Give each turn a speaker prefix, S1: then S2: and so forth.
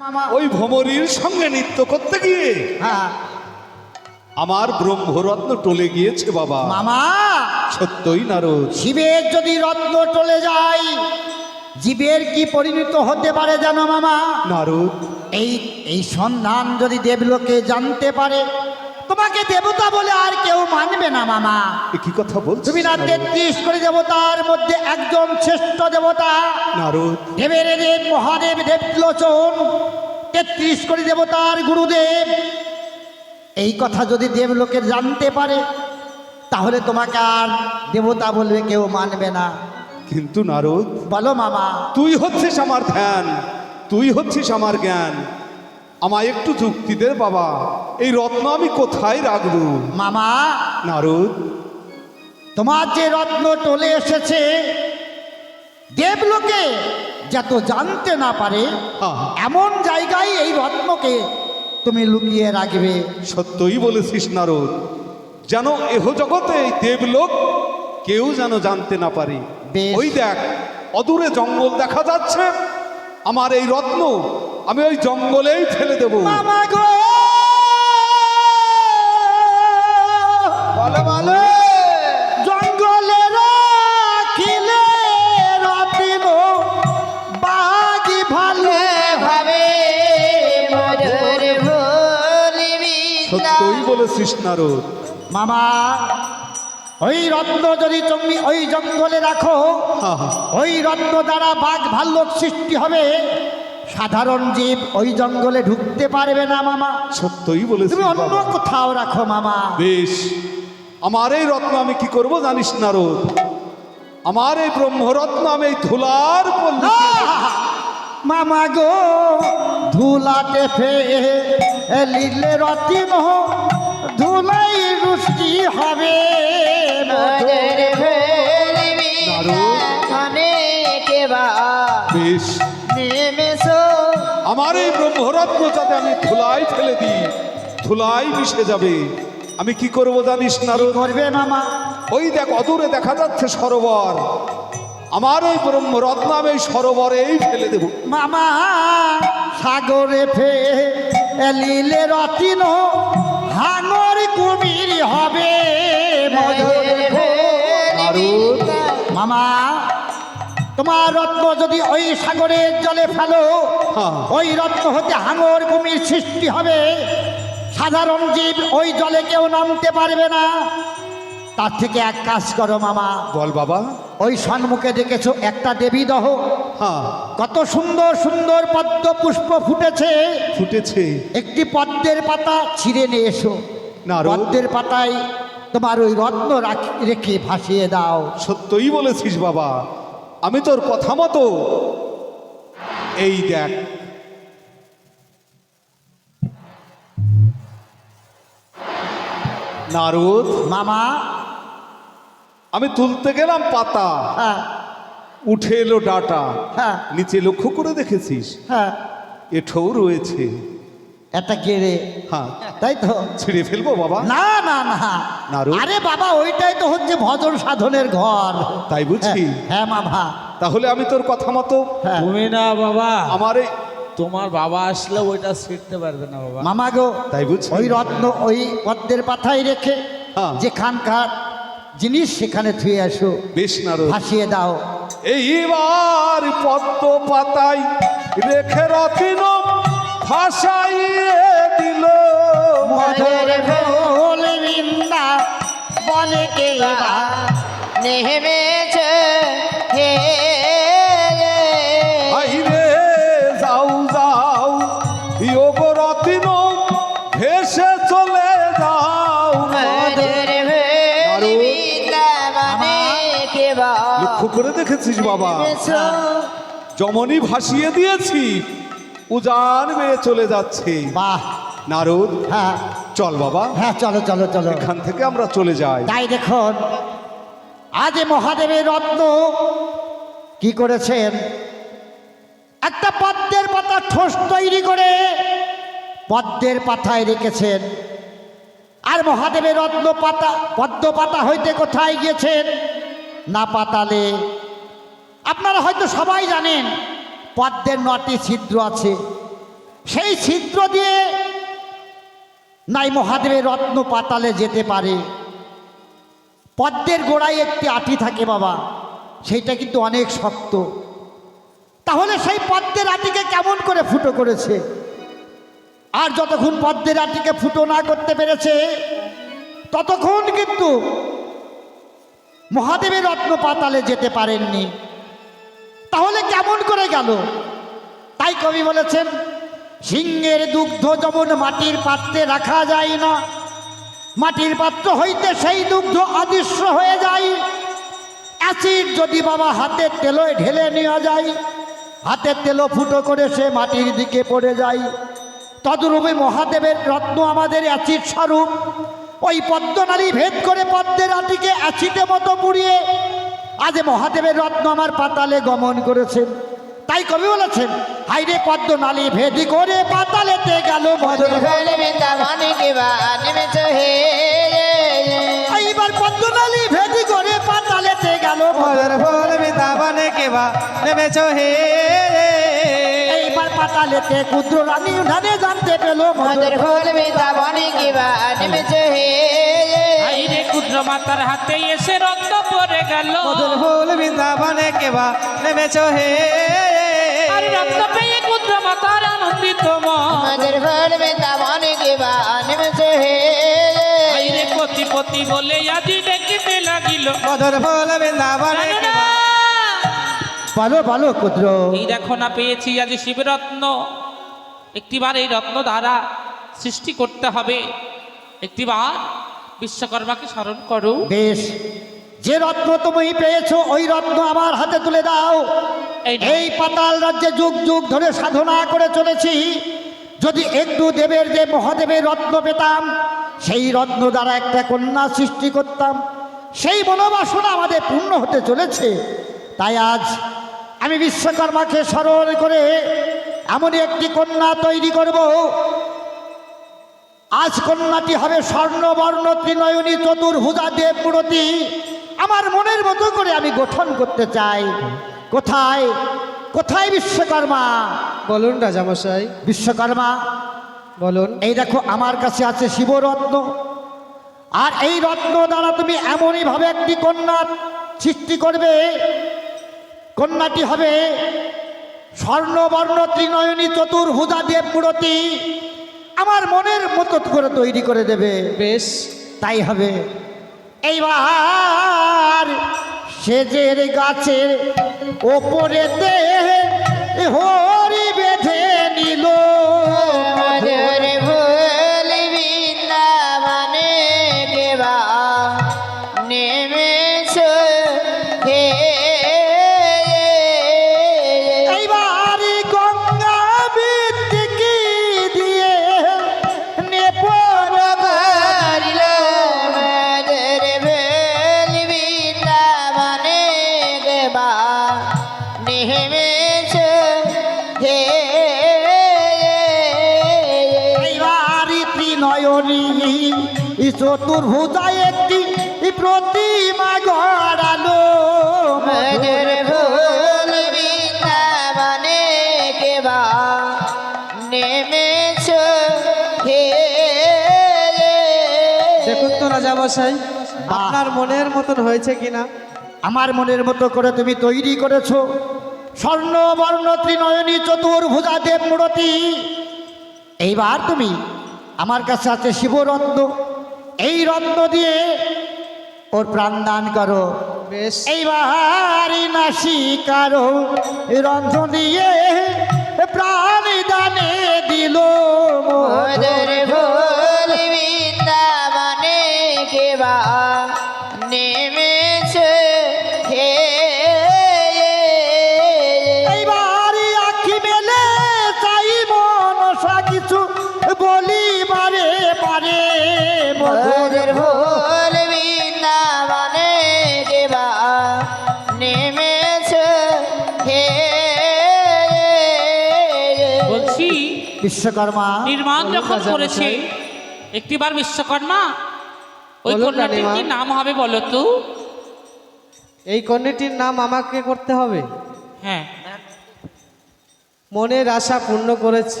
S1: মামা।
S2: ওই ভ্রমরীর সঙ্গে নৃত্য করতে গিয়ে
S1: হ্যাঁ।
S2: আমার ব্রহ্মরত্ন টলে গিয়েছে বাবা।
S1: মামা।
S2: সত্যই নারদ।
S1: শিবের যদি রত্ন টলে যায় জীবের কি পরিণত হতে পারে জানো মামা?
S2: নারদ।
S1: এই এই সন্ধান যদি দেবলোকে জানতে পারে তোমাকে দেবতা বলে আর কেউ মানবে না মামা।
S2: কি কথা বলছিস?
S1: তুমি না তেত্রিশ করে দেবতার মধ্যে একজন শ্রেষ্ঠ দেবতা।
S2: নারদ?
S1: দেবের দেব মহাদেব দেবলোচন। তেত্রিশ করে দেবতার গুরুদেব। এই কথা যদি দেবলোকে জানতে পারে তাহলে তোমাকে আর দেবতা বলবে কেউ মানবে না।
S2: কিন্তু নারদ?
S1: বলো মামা।
S2: তুই হচ্ছিস আমার ধ্যান। তুই হচ্ছিস আমার জ্ঞান। আমায় একটু যুক্তি দে বাবা। এই রত্ন আমি কোথায় রাখব?
S1: মামা।
S2: নারদ।
S1: তোমার যে রত্ন টলে এসেছে দেবলোকে যত জানতে না পারে। এমন জায়গায় এই রত্নকে তুমি লুকিয়ে রাখবে।
S2: সত্যই বলেছিস নারদ যেন এহ জগতে এই দেবলোক কেউ যেন জানতে না পারে। ওই দেখ অদূরে জঙ্গল দেখা যাচ্ছে। আমার এই রত্ন আমি ওই জঙ্গলেই ফেলে দেব। বলো বলো।
S1: জঙ্গলে রাখিলে রতিন বাগি ভালো
S3: হবে মধুর ভুলবি
S2: সত্যই বলেছিস নারদ।
S1: মামা ওই রত্ন যদি তুমি ওই জঙ্গলে রাখো। ওই রত্ন দ্বারা বাঘ ভাল্লুক সৃষ্টি হবে। সাধারণ জীব ওই জঙ্গলে ঢুকতে পারবে না মামা।
S2: সত্যই বলেছিস
S1: তুমি অন্য কোথাও রাখো মামা।
S2: বেশ। আমার এই রত্ন আমি কি করব জানিস নারদ আমার এই ব্রহ্মরত্ন আমি এই ধুলার!
S1: মামা গো ধুলাতে ফেলিলে রতিন ধুলাই রুষ্টি হবে
S2: বেশ।
S3: নেমেছো
S2: আমার এই ব্রহ্মরত্ন যাতে আমি ধুলাই ফেলে দিই ধুলাই মিশে যাবে। আমি কি করব জানিস নারদ?
S1: করবে মামা?
S2: ওই দেখ অদূরে দেখা যাচ্ছে সরোবর। আমার এই ব্রহ্মরত্ন আমি এই সরোবরেই ফেলে দেব।
S1: মামা সাগরে ফেলিলে রতিন হাঙর কুমির হবে মামা তোমার রত্ন যদি ওই সাগরের জলে ফেলো
S2: হ্যাঁ।
S1: ওই রত্ন হতে হাঙর কুমির সৃষ্টি হবে। সাধারণ জীব ওই জলে কেউ নামতে পারবে না। তার থেকে এক কাজ করো মামা।
S2: বল বাবা।
S1: ওই সম্মুখে দেখেছ একটা দেবী দহ?
S2: হ্যাঁ।
S1: কত সুন্দর সুন্দর পদ্ম পুষ্প ফুটেছে।
S2: ফুটেছে।
S1: একটি পদ্মের পাতা ছিঁড়ে নিয়ে এসো।
S2: নারদ।
S1: পদ্মের পাতায় তোমার ওই রত্ন রাখ- রেখে ভাসিয়ে দাও।
S2: সত্যই বলেছিস বাবা। আমি তোর কথা মতো এই দেখ। নারদ
S1: মামা।
S2: আমি তুলতে গেলাম পাতা।
S1: হ্যাঁ।
S2: উঠে এলো ডাটা।
S1: হ্যাঁ।
S2: নিচে লক্ষ্য করে দেখেছিস।
S1: হ্যাঁ।
S2: এঠোও রয়েছে।
S1: এটা গেড়ে।
S2: হ্যাঁ।
S1: তাই তো?
S2: ছিঁড়ে ফেলব বাবা।
S1: না না না? আরে বাবা ওইটাই তো হচ্ছে ভজন সাধনের ঘর।
S2: তাই বুঝছি।
S1: হ্যাঁ, হ্যাঁ মামা
S2: তাহলে আমি তোর কথা মতো
S1: হ্যাঁ।
S4: তুমি না বাবা।
S2: আমার
S4: তোমার বাবা আসলে ওইটা শিখতে পারবে না বাবা।
S1: মামা গো
S2: তাই বুঝছি।
S1: ওই রত্ন ওই পদ্মের পাতায় রেখে
S2: হ্যাঁ।
S1: যেখানকার জিনিস সেখানে থুয়ে আসো।
S2: বেশ না
S1: ভাসিয়ে দাও।
S2: এইবার পদ্ম পাতায় রেখে রতিন ভাসাইয়ে দিল।
S1: মধুর ভোল বৃন্দা বনে কে
S3: নেমেছে হে রে।
S2: যাও যাও যোগ রতিন ভেসে চলে যাও।
S3: বা?
S2: লক্ষ্য করে দেখেছিস বাবা। জমনি ভাসিয়ে দিয়েছি উজান বেয়ে চলে যাচ্ছে।
S1: বাহ।
S2: নারদ
S1: হ্যাঁ।
S2: চল বাবা।
S1: হ্যাঁ চলো চলো চলো।
S2: এখান থেকে আমরা চলে যাই।
S1: তাই দেখুন আজ মহাদেবের রত্ন কি করেছেন? একটা পদ্মের পাতা ঠোস তৈরি করে পদ্মের পাতায় রেখেছেন। আর মহাদেবের রত্ন পাতা পদ্ম পাতা হইতে কোথায় গিয়েছেন? না পাতালে। আপনারা হয়তো সবাই জানেন পদ্মের নটি ছিদ্র আছে। সেই ছিদ্র দিয়ে নাই মহাদেবের রত্ন পাতালে যেতে পারে। পদ্মের গোড়ায় একটি আটি থাকে বাবা, সেইটা কিন্তু অনেক শক্ত। তাহলে সেই পদ্মের আটিকে কেমন করে ফুটো করেছে? আর যতক্ষণ পদ্মের আটিকে ফুটো না করতে পেরেছে, ততক্ষণ কিন্তু মহাদেবের রত্ন পাতালে যেতে পারেননি। তাহলে কেমন করে গেল? তাই কবি বলেছেন, সিংহের দুগ্ধ যেমন মাটির পাত্রে রাখা যায় না। মাটির পাত্র হইতে সেই দুগ্ধ অদৃশ্য হয়ে যায়। অ্যাসিড যদি বাবা হাতের তেলোয় ঢেলে নেওয়া যায় হাতের তেলো ফুটো করে সে মাটির দিকে পড়ে যায়। তদরূপে মহাদেবের রত্ন আমাদের অ্যাসিড স্বরূপ। ওই পদ্মনালী ভেদ করে পদ্মের আটিকে অ্যাসিডের মতো পুড়িয়ে আজ মহাদেবের রত্ন আমার পাতালে গমন করেছেন। তাই কবি বলেছেন হাইরে পদ্মনালী ভেদি করে পাতালেতে গেল
S3: নেমেছ হে
S1: এইবার পদ্মনালী ভেদি করে পাতালেতে গেল
S5: মদর ফল বৃন্দাবনে কেবা নেমেছ হে
S1: এইবার পাতালেতে ক্ষুদ্র রানী ধানে জানতে পেল মধুর
S3: মদর ফল বৃন্দাবনে কে বা? নেমেছ হে
S4: আইরে ক্ষুদ্র মাতার হাতে এসে রক্ত পড়ে গেল।
S5: ফুল বৃন্দাবনে কেবা নেমেছ হে?
S4: আর রক্ত পেয়ে ক্ষুদ্র মাতার আনন্দিত
S3: ফল বৃন্দাবনে কে বা নেমেছ হে?
S4: আইরে পতি বলে আজি দেখতে লাগিল।
S5: ফুল বৃন্দাবনে কেবা
S1: বলো বলো ক্ষুদ্র।
S4: এই দেখো না পেয়েছি আজ শিবরত্ন। একটিবার এই রত্ন দ্বারা সৃষ্টি করতে হবে। একটিবার বিশ্বকর্মাকে স্মরণ করো।
S1: বেশ যে রত্ন তুমি পেয়েছ ওই রত্ন আমার হাতে তুলে দাও।
S4: এই
S1: পাতাল রাজ্যে যুগ যুগ ধরে সাধনা করে চলেছি। যদি একটু দেবের যে মহাদেবের রত্ন পেতাম সেই রত্ন দ্বারা একটা কন্যা সৃষ্টি করতাম। সেই মনোবাসনা আমাদের পূর্ণ হতে চলেছে। তাই আজ আমি বিশ্বকর্মাকে স্মরণ করে এমনই একটি কন্যা তৈরি করব আজ কন্যাটি হবে স্বর্ণবর্ণ ত্রিনয়নী চতুর্ভুজা দেবমূরতি আমার মনের মতো করে আমি গঠন করতে চাই। কোথায়? কোথায় বিশ্বকর্মা?
S5: বলুন রাজামশাই।
S1: বিশ্বকর্মা
S5: বলুন।
S1: এই দেখো আমার কাছে আছে শিবরত্ন। আর এই রত্ন দ্বারা তুমি এমনইভাবে একটি কন্যা সৃষ্টি করবে। কন্যাটি হবে স্বর্ণবর্ণ ত্রিনয়নী চতুর্ভুজা দেবমূরতি আমার মনের মতো করে তৈরি করে দেবে।
S5: বেশ।
S1: তাই হবে। এইবার সেজের গাছের ওপরেতে হরি
S3: নেমেছ। হে
S1: চতুর্ভুজা একটি প্রতিমা গড়ালো।
S3: বৃন্দাবনে নেমেছ। হে
S5: দেখুন তো রাজামশাই আপনার মনের মতন হয়েছে কিনা?
S1: আমার মনের মতো করে তুমি তৈরি করেছ। স্বর্ণবর্ণ ত্রিনয়নী চতুর্ভুজা দেব মূরতি এইবার তুমি আমার কাছে আছে শিবরত্ন। এই রত্ন দিয়ে ওর প্রাণদান করো।
S5: বেশ।
S1: এইবার নাসিকারো রন্ধ দিয়ে প্রাণ দানে দিল
S3: মদর
S1: বিশ্বকর্মা
S4: নির্মাণ যখন করেছে
S5: একটি
S4: একটিবার বিশ্বকর্মা ওই কন্যাটির কি নাম হবে বলো তো?
S5: এই কন্যাটির নাম আমাকে করতে হবে?
S4: হ্যাঁ।
S5: মনের আশা পূর্ণ করেছে।